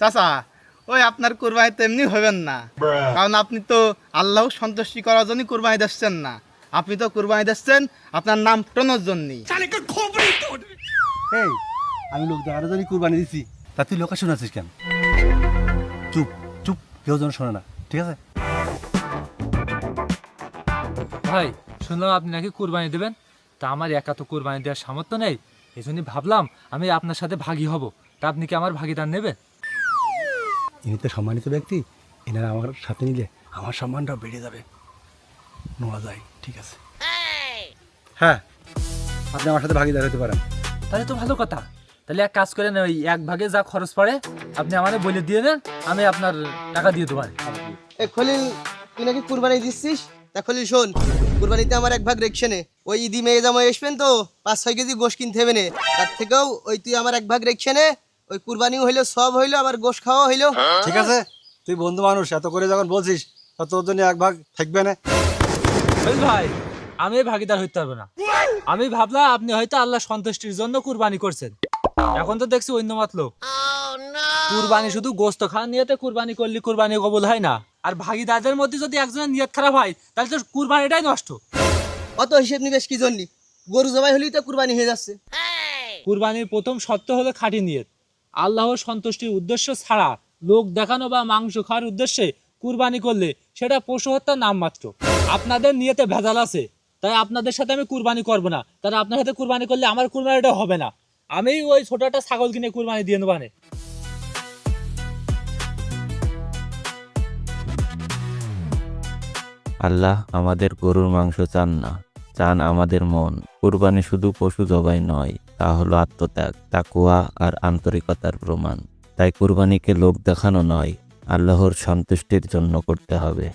চাচা ওই আপনার কুরবানি তেমনি হবেন না। কারণ আপনি তো আল্লাহ সন্তুষ্টি করার জন্য কুরবানি দিচ্ছেন না। আপনি তো কুরবানি দিচ্ছেন আপনার নাম টোনোর জন্যই। এই আমি লোক দেখানোর জন্য কুরবানি দিছি। তা তুই লোকে শোনাচ্ছিস কেন? চুপ চুপ কেউ যেন শোনে না ঠিক আছে? ভাই শুনলাম আপনি নাকি কুরবানি দেবেন। তা আমার একা তো কুরবানি দেওয়ার সামর্থ্য নেই। এই জন্যই ভাবলাম আমি আপনার সাথে ভাগী হব। তা আপনি কি আমার ভাগিদার নেবেন? ইনি তো সম্মানিত ব্যক্তি। এনারা আমার সাথে নিলে আমার সম্মানটাও বেড়ে যাবে। নোয়া যায় ঠিক আছে। হ্যাঁ আপনি আমার সাথে ভাগিদার হতে পারেন। তাহলে তো ভালো কথা। তাহলে এক কাজ করেন ওই এক ভাগে যা খরচ পড়ে আপনি আমাদের বলে দিয়ে দেন আমি আপনার টাকা দিয়ে দেবো এ খলিল তুই নাকি কুরবানি দিচ্ছিস? তা খলিল শোন কুরবানিতে আমার এক ভাগ রেখছে নে ওই ইদি মেয়ে জামাই আসবেন তো পাঁচ ছয় কেজি গোশ কিনতে হবে তার থেকেও ওই তুই আমার এক ভাগ রেখছে নে ওই কুরবানিও হইল সব হইল আবার গোশ খাওয়া হইল। ঠিক আছে তুই বন্ধু মানুষ এত করে যখন বলছিস তোর জন্য এক ভাগ থাকবে না। ভাই আমি ভাগিদার হইতে পারব না। আমি ভাবলাম আপনি হয়তো আল্লাহ সন্তুষ্টির জন্য কুরবানি করছেন। এখন তো দেখছি অন্য মতলব কুরবানি শুধু গোস্ত খাওয়ার নিয়েতে কুরবানি করলে কুরবানি কবুল হয় না। আর ভাগিদারদের মধ্যে যদি একজনের নিয়ত খারাপ হয় তাহলে তো কুরবানিটাই নষ্ট। অত হিসেব নিবেশ কি জন্য? গরু জবাই হলেই তো কুরবানি হয়ে যাচ্ছে। কুরবানির প্রথম শর্ত হলো খাঁটি নিয়ত। আল্লাহর সন্তুষ্টির উদ্দেশ্য ছাড়া লোক দেখানো বা মাংস খাওয়ার উদ্দেশ্যে কুরবানি করলে সেটা পশু হত্যার নাম মাত্র আপনাদের নিয়তে ভেজাল আছে তাই আপনাদের সাথে আমি কুরবানি করব না। তাই আপনার সাথে কুরবানি করলে আমার কুরবানিটা হবে না। আমি ওই ছোট একটা ছাগল কিনে কুরবানি দিয়ে নেবানে আল্লাহ আমাদের গরুর মাংস চান না, চান আমাদের মন। কুরবানি শুধু পশু জবাই নয়, তা হলো আত্মত্যাগ তাকুয়া আর আন্তরিকতার প্রমাণ। তাই কুরবানিকে লোক দেখানো নয়, আল্লাহর সন্তুষ্টির জন্য করতে হবে।